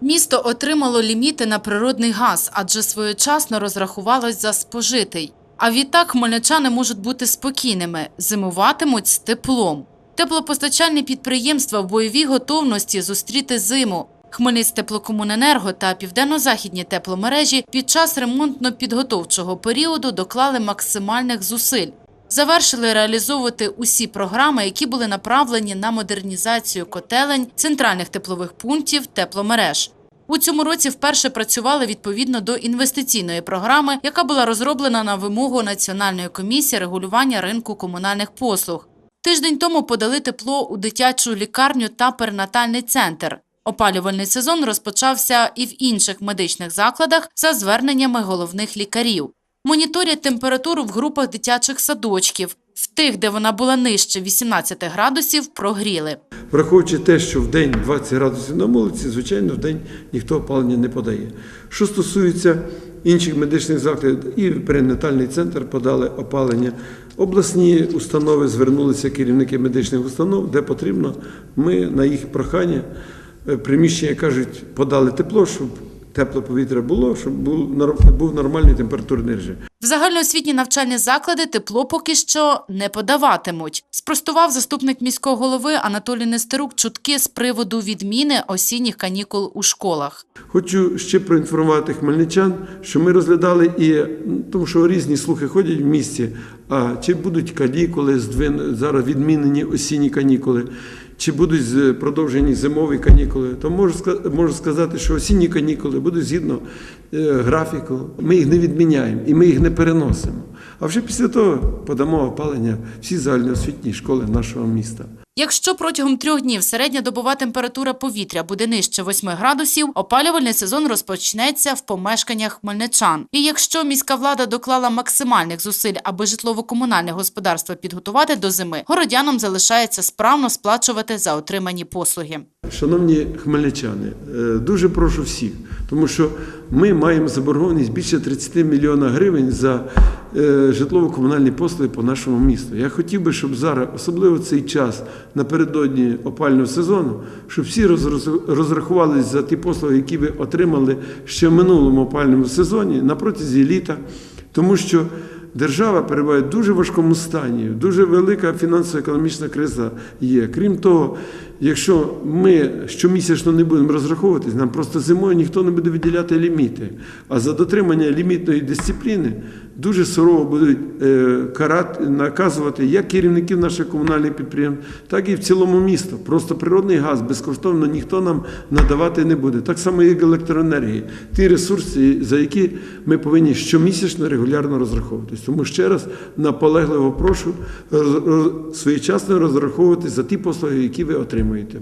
Місто отримало ліміти на природний газ, адже своєчасно розрахувалось за спожитий. А відтак хмельничани можуть бути спокійними, зимуватимуть з теплом. Теплопостачальні підприємства в бойовій готовності зустріти зиму. Хмельницьтеплокомуненерго та південно-західні тепломережі під час ремонтно-підготовчого періоду доклали максимальних зусиль. Завершили реалізовувати усі програми, які були направлені на модернізацію котелень, центральних теплових пунктів, тепломереж. У цьому році вперше працювали відповідно до інвестиційної програми, яка була розроблена на вимогу Національної комісії регулювання ринку комунальних послуг. Тиждень тому подали тепло у дитячу лікарню та перинатальний центр. Опалювальний сезон розпочався і в інших медичних закладах за зверненнями головних лікарів. Моніторять температуру в групах дитячих садочків. В тих, де вона була нижче 18 градусів, прогріли. Враховуючи те, що в день 20 градусів на вулиці, звичайно, в день ніхто опалення не подає. Що стосується інших медичних закладів, і перинатальний центр подали опалення. Обласні установи звернулися керівники медичних установ, де потрібно. Ми на їх прохання е, приміщення кажуть, подали тепло, щоб тепле повітря було, щоб був нор- нормальний температурний режим. В загальноосвітні навчальні заклади тепло поки що не подаватимуть. Спростував заступник міського голови Анатолій Нестерук чутки з приводу відміни осінніх канікул у школах. Хочу ще проінформувати хмельничан, що ми розглядали і тому, що різні слухи ходять в місті. А чи будуть канікули здвин зараз відмінені осінні канікули, чи будуть продовжені зимові канікули, то можу ска- можу сказати, що осінні канікули будуть згідно е, графіку. Ми їх не відміняємо і ми їх не переносимо. А вже після того подамо опалення всі загальноосвітні школи нашого міста. Якщо протягом трьох днів середня добова температура повітря буде нижче 8 градусів, опалювальний сезон розпочнеться в помешканнях хмельничан. І якщо міська влада доклала максимальних зусиль, аби житлово-комунальне господарство підготувати до зими, городянам залишається справно сплачувати за отримані послуги. Шановні хмельничани, е, дуже прошу всіх, тому що ми маємо заборгованість більше 30 мільйонів гривень за е, житлово-комунальні послуги по нашому місту. Я хотів би, щоб зараз, особливо цей час напередодні опального сезону, щоб всі роз- розрахувалися за ті послуги, які ви отримали ще в минулому опальному сезоні на протязі літа, тому що Держава перебуває в дуже важкому стані, дуже велика фінансово-економічна криза є. Крім того, якщо ми щомісячно не будемо розраховуватись, нам просто зимою ніхто не буде виділяти ліміти. А за дотримання лімітної дисципліни дуже сурово будуть е, карати, наказувати як керівників наших комунальних підприємств, так і в цілому міста. Просто природний газ безкоштовно ніхто нам надавати не буде. Так само, як електроенергії, ті ресурси, за які ми повинні щомісячно регулярно розраховуватись. Тому ще раз наполегливо прошу своєчасно розраховуватись за ті послуги, які ви отримуєте.